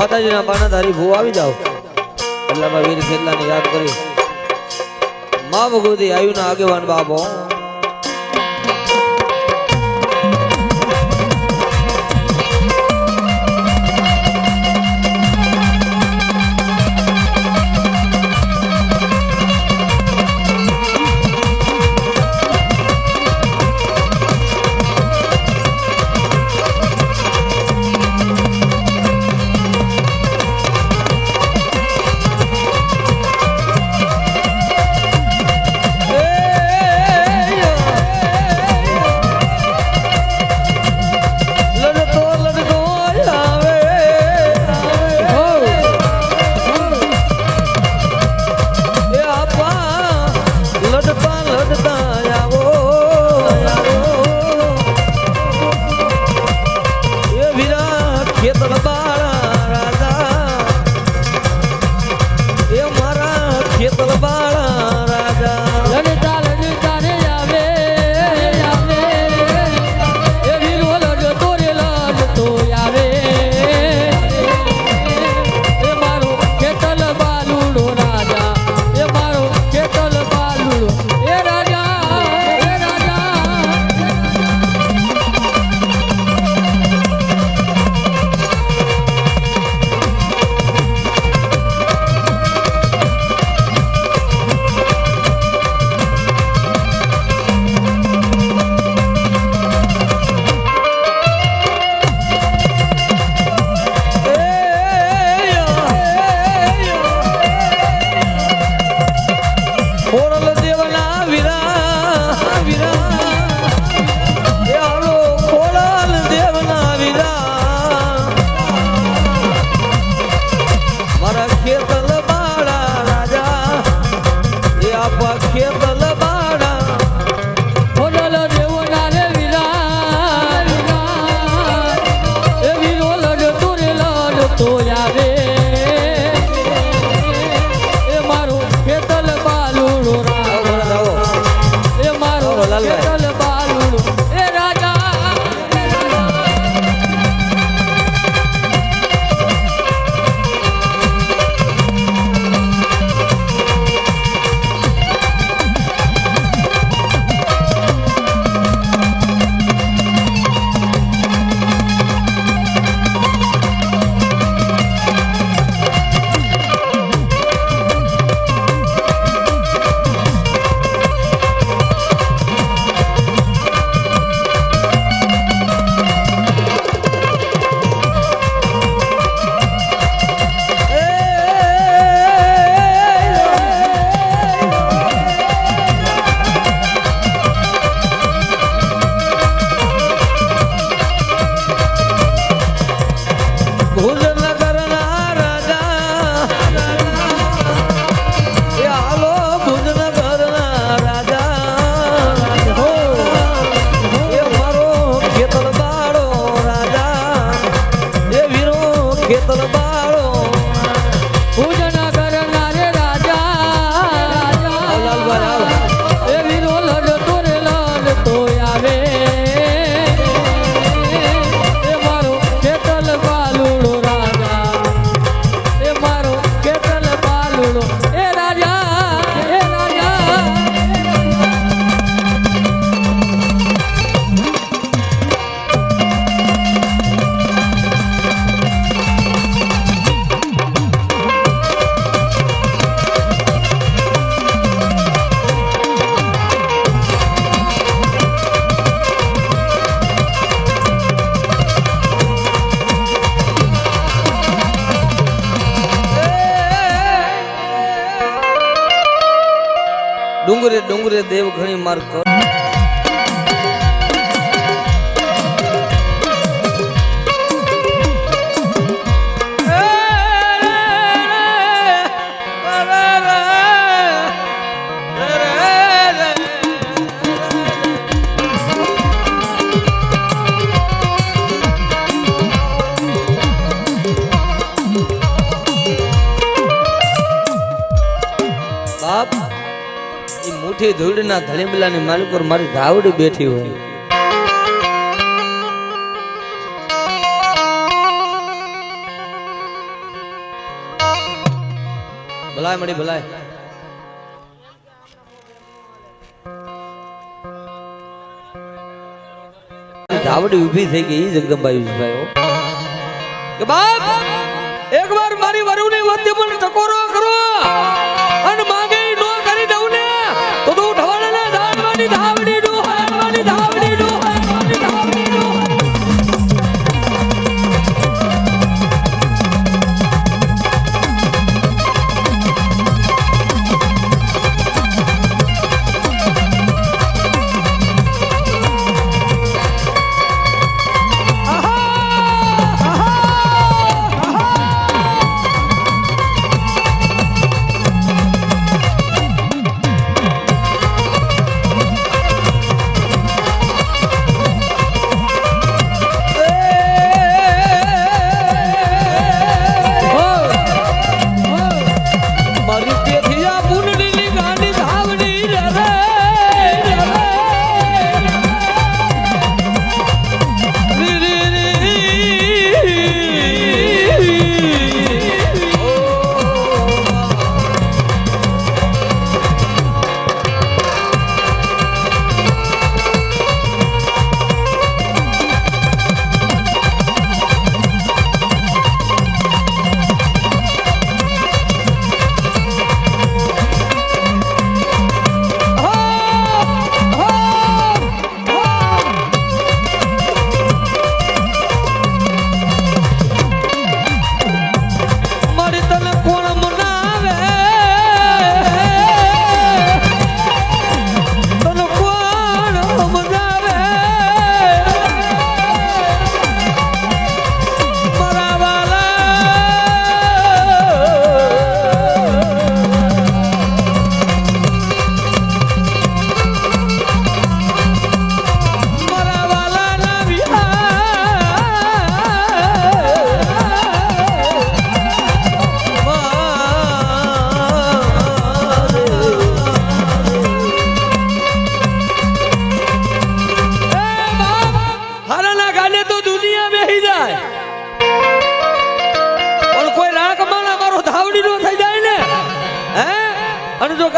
માતાજીના પાના ધારી ભૂ આવી જાઓ. એટલામાં વીર ખેતલાને યાદ કરી. મા ભગવતી આવ્યું ના આગેવાન બાપો ખેતર બા ડુંગરે દેવ ઘણી માર કર એ ધૂળના ધણીબલાની માલિક પર મારી ધાવડી બેઠી હોય. ભલાય મળી, ભલાય. ધાવડી ઊભી થઈ ગઈ જગદંબા યુસભાઈ કે બાપ એક વાર મારી વરુની વધ્ય પણ ટકોરો કરો. Canada.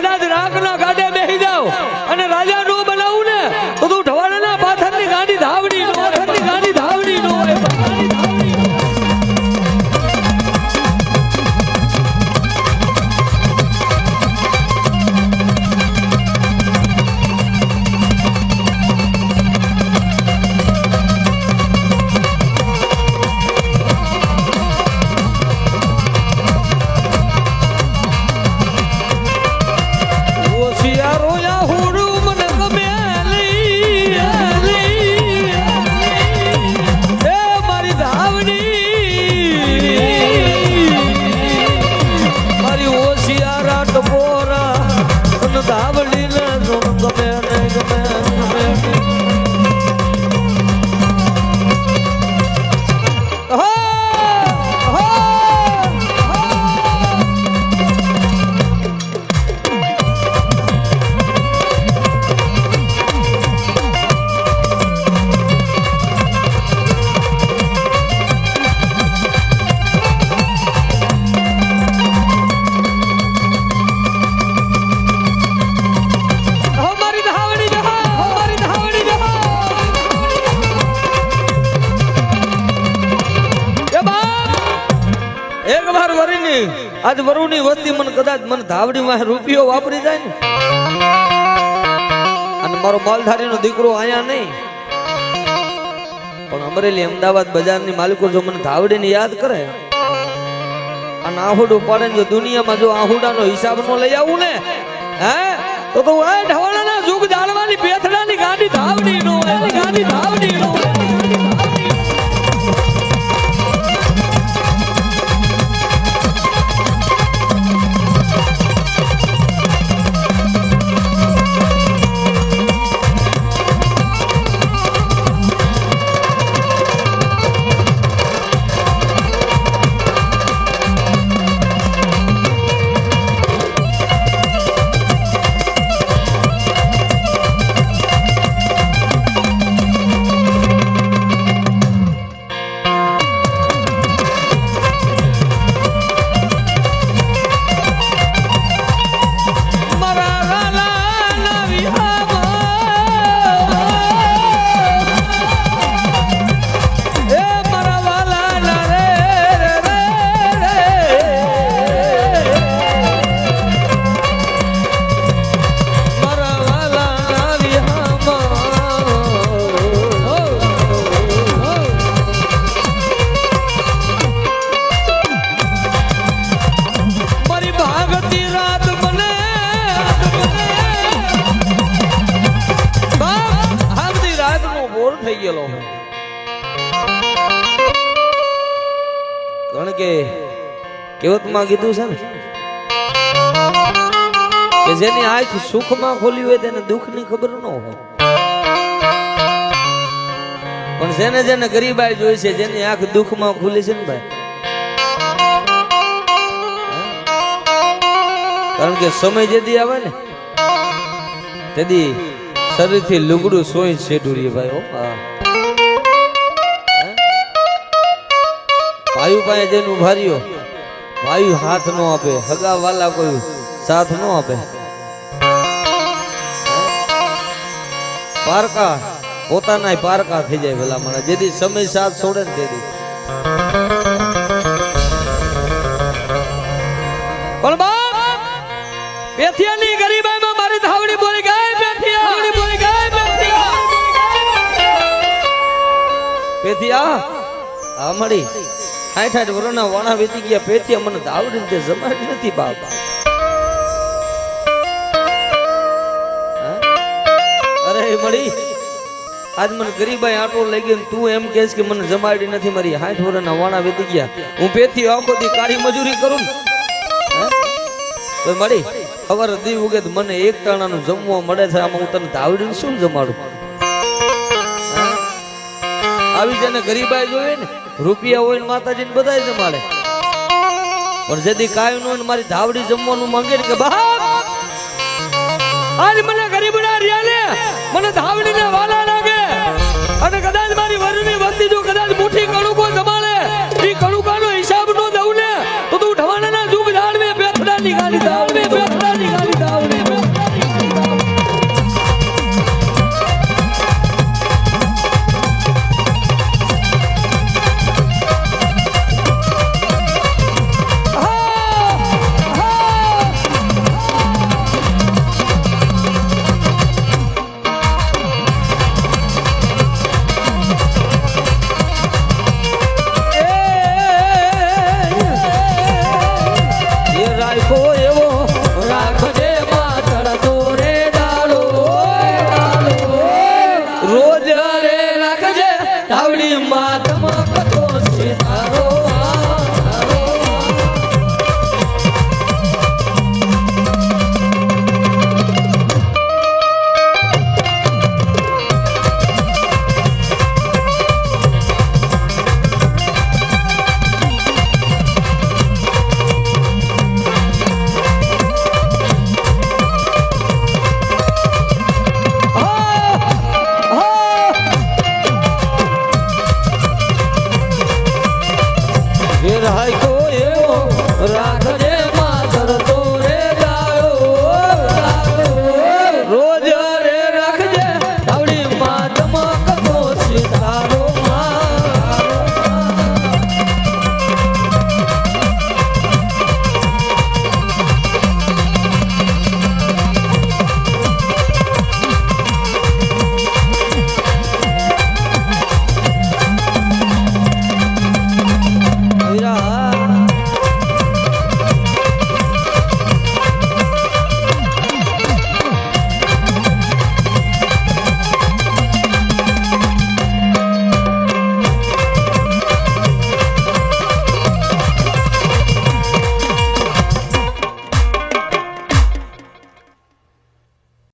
કદાચ રાખ ના ગાડે બેહી જાવ અને રાજા નો બનાવું ને તું આજ વરુની વસ્તી મને કદાચ મને ધાવડી માં રૂપિયો વાપરી જાય ને. અને મારો માલધારીનો દીકરો આયા નહીં. પણ અમરેલી અમદાવાદ બજારની માલિકો જો મને ધાવડીને યાદ કરે, અને આહુડું પાડે જો દુનિયામાં જો આહુડાનો હિસાબ નો લઈ આવું ને, હે? તો તો ઓય ઢવાણાના જુગ જાળવાની પેથડાની ગાડી ધાવડી નો ગાડી ધાવડી કહેવતમાં કીધું છે ને? કે જેની આંખ સુખમાં ખોલી હોય તેને દુઃખની ખબર ન હોય. પણ જેને જેને ગરીબાઈ જોઈ છે, જેની આંખ દુઃખમાં ખુલી છે ને ભાઈ? કારણ કે સમય જેદી આવે ને, તેદી શરીરથી લુગડું સોઈ છેડુરી ભાઈ, હો હા. ભાઈ પાસે જઈને ઊભા રહ્યો. ભાઈ હાથ નો આપે હગા વાલા કોઈ સાથ નો આપે. હે? પારકા પોતાના પારકા થઈ જાય ભલા મને જેથી સમય સાથ છોડે ને તેથી. પણ બાપ પેથિયાની ગરીબાઈમાં મારી ધાવડી બોલી ગઈ પેથિયા. ધાવડી બોલી ગઈ પેથિયા. પેથિયા આ મળી. હાઠ આઠ વરોના વાણા વીતી ગયા પેથિયા મને ધાવડી તે જમાડી નથી બાપા. અરે મળી, આજ મને ગરીબાઈ આટો લઈ ગયો તું એમ કહેશ કે મને જમાડી નથી મારી. હાઠ વરોના વાણા વીતી ગયા. હું પેથી આખો દી કાળી મજૂરી કરું મળી ખબર દી ઉગે મને એક ટાણાનું જમવા મળે છે, આમાં હું તને ધાવડીને શું જમાડું? આવી જેને ગરીબાઈ જોઈએ ને, રૂપિયા હોય ને માતાજીને બધાય જમાડે. પણ જેથી કાયમનું મારી ધાવડી જમવાનું માંગે ને કે બાપ આજ મને ગરીબના રિયાને મને ધાવડી ને વાલા લાગે. અને કદાચ મારી વરની વસ્તી જો